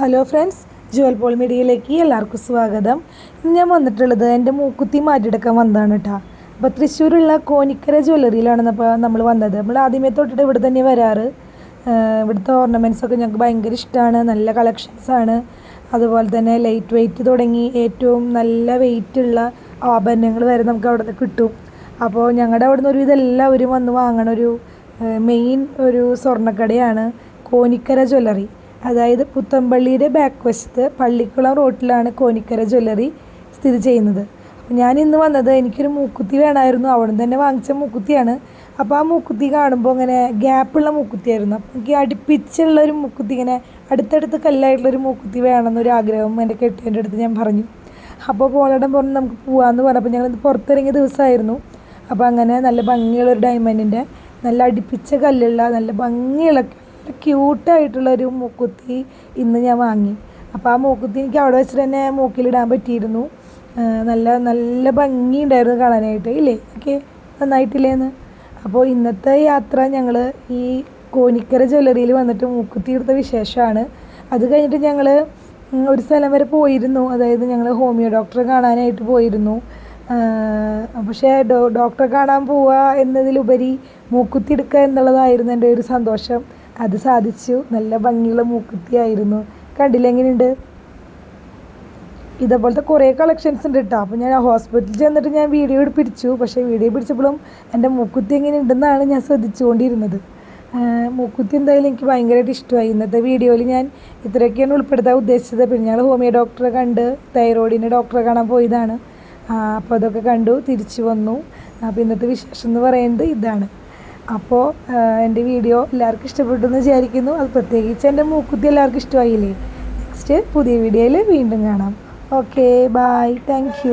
Hello friends Jual Paul മീഡിയയിലേക്ക് എല്ലാവർക്കും സ്വാഗതം. ഇന്ന് ഞാൻ വന്നിട്ടുള്ളത് എന്റെ മൂക്കുത്തി മാറ്റിയെടുക്കാൻ വന്നതാണ് കേട്ടോ അപ്പോൾ തൃശ്ശൂരുള്ള കോനിക്കര ജ്വല്ലറിയിലാണ് അപ്പോൾ നമ്മൾ വന്നത്. നമ്മൾ ആദ്യമേ തൊട്ടിട്ട് ഇവിടെ തന്നെ വരാറ്. ഇവിടുത്തെ ഓർണമെന്റ്സൊക്കെ ഞങ്ങൾക്ക് ഭയങ്കര ഇഷ്ടമാണ് നല്ല കളക്ഷൻസാണ് അതുപോലെ തന്നെ ലൈറ്റ് വെയിറ്റ് തുടങ്ങി ഏറ്റവും നല്ല വെയിറ്റ് ഉള്ള ആഭരണങ്ങൾ വരെ നമുക്ക് അവിടെ കിട്ടും. അപ്പോൾ ഞങ്ങളുടെ അവിടെ നിന്ന് ഒരു എല്ലാവരും വന്ന് വാങ്ങണ ഒരു മെയിൻ ഒരു സ്വർണക്കടയാണ് കോനിക്കര ജ്വല്ലറി. അതായത് പുത്തമ്പള്ളിയുടെ ബാക്ക് വശത്ത് പള്ളിക്കുളം റോട്ടിലാണ് കോനിക്കര ജ്വല്ലറി സ്ഥിതി ചെയ്യുന്നത്. അപ്പോൾ ഞാൻ ഇന്ന് വന്നത് എനിക്കൊരു മൂക്കുത്തി വേണമായിരുന്നു അവിടെ തന്നെ വാങ്ങിച്ച മൂക്കുത്തിയാണ്. അപ്പോൾ ആ മൂക്കുത്തി കാണുമ്പോൾ ഇങ്ങനെ ഗ്യാപ്പുള്ള മൂക്കുത്തിയായിരുന്നു. അപ്പോൾ എനിക്ക് അടുപ്പിച്ചുള്ള ഒരു മൂക്കുത്തി ഇങ്ങനെ അടുത്തടുത്ത് കല്ലായിട്ടുള്ളൊരു മൂക്കുത്തി വേണമെന്നൊരു ആഗ്രഹം എന്റെ കെട്ടിയന്റെ അടുത്ത് ഞാൻ പറഞ്ഞു. അപ്പോൾ പോലടം പറഞ്ഞ് നമുക്ക് പോകാമെന്ന് പറഞ്ഞപ്പോൾ ഞങ്ങളിത് പുറത്തിറങ്ങിയ ദിവസമായിരുന്നു. അപ്പോൾ അങ്ങനെ നല്ല ഭംഗിയുള്ള ഒരു ഡയമണ്ടിന്റെ നല്ല അടുപ്പിച്ച കല്ലുള്ള നല്ല ഭംഗിയുള്ള നല്ല ക്യൂട്ടായിട്ടുള്ള ഒരു മൂക്കുത്തി ഇന്ന് ഞാൻ വാങ്ങി. അപ്പോൾ ആ മൂക്കുത്തി എനിക്ക് അവിടെ വെച്ചിട്ട് തന്നെ മൂക്കിലിടാൻ പറ്റിയിരുന്നു. നല്ല നല്ല ഭംഗിയുണ്ടായിരുന്നു കാണാനായിട്ട് ഇല്ലേ? ഓക്കെ നന്നായിട്ടില്ലേന്ന്? അപ്പോൾ ഇന്നത്തെ യാത്ര ഞങ്ങൾ ഈ കോനിക്കര ജ്വല്ലറിയിൽ വന്നിട്ട് മൂക്കുത്തി എടുത്ത വിശേഷമാണ്. അത് കഴിഞ്ഞിട്ട് ഞങ്ങൾ ഒരു സ്ഥലം വരെ പോയിരുന്നു. അതായത് ഞങ്ങൾ ഹോമിയോ ഡോക്ടറെ കാണാനായിട്ട് പോയിരുന്നു. പക്ഷേ ഡോ ഡോക്ടറെ കാണാൻ പോവുക എന്നതിലുപരി മൂക്കുത്തി എടുക്കുക എന്നുള്ളതായിരുന്നു എന്റെ ഒരു സന്തോഷം. അത് സാധിച്ചു. നല്ല ഭംഗിയുള്ള മൂക്കുത്തിയായിരുന്നു കണ്ടില്ലെങ്ങനെയുണ്ട് ഇതേപോലത്തെ കുറേ കളക്ഷൻസ് ഉണ്ട് കേട്ടോ അപ്പോൾ ഞാൻ ഹോസ്പിറ്റലിൽ ചെന്നിട്ട് ഞാൻ വീഡിയോ പിടിച്ചു. പക്ഷേ വീഡിയോ പിടിച്ചപ്പോഴും എന്റെ മൂക്കുത്തി എങ്ങനെ ഉണ്ടെന്നാണ് ഞാൻ ശ്രദ്ധിച്ചുകൊണ്ടിരുന്നത്. മൂക്കുത്തി എന്തായാലും എനിക്ക് ഭയങ്കരമായിട്ട് ഇഷ്ടമായി. ഇന്നത്തെ വീഡിയോയിൽ ഞാൻ ഇത്രയൊക്കെയാണ് ഉൾപ്പെടുത്താൻ ഉദ്ദേശിച്ചത്. പിന്നെ ഞങ്ങൾ ഹോമിയോ ഡോക്ടറെ കണ്ട് തൈറോയിഡിന്റെ ഡോക്ടറെ കാണാൻ പോയതാണ്. അപ്പോൾ അതൊക്കെ കണ്ടു തിരിച്ചു വന്നു. അപ്പോൾ ഇന്നത്തെ വിശേഷം എന്ന് പറയുന്നത് ഇതാണ്. അപ്പോൾ എന്റെ വീഡിയോ എല്ലാവർക്കും ഇഷ്ടപ്പെട്ടു എന്ന് വിചാരിക്കുന്നു. അത് പ്രത്യേകിച്ച് എന്റെ മൂക്കുത്തി എല്ലാവർക്കും ഇഷ്ടമായില്ലേ? നെക്സ്റ്റ് പുതിയ വീഡിയോയിൽ വീണ്ടും കാണാം. Okay bye thank.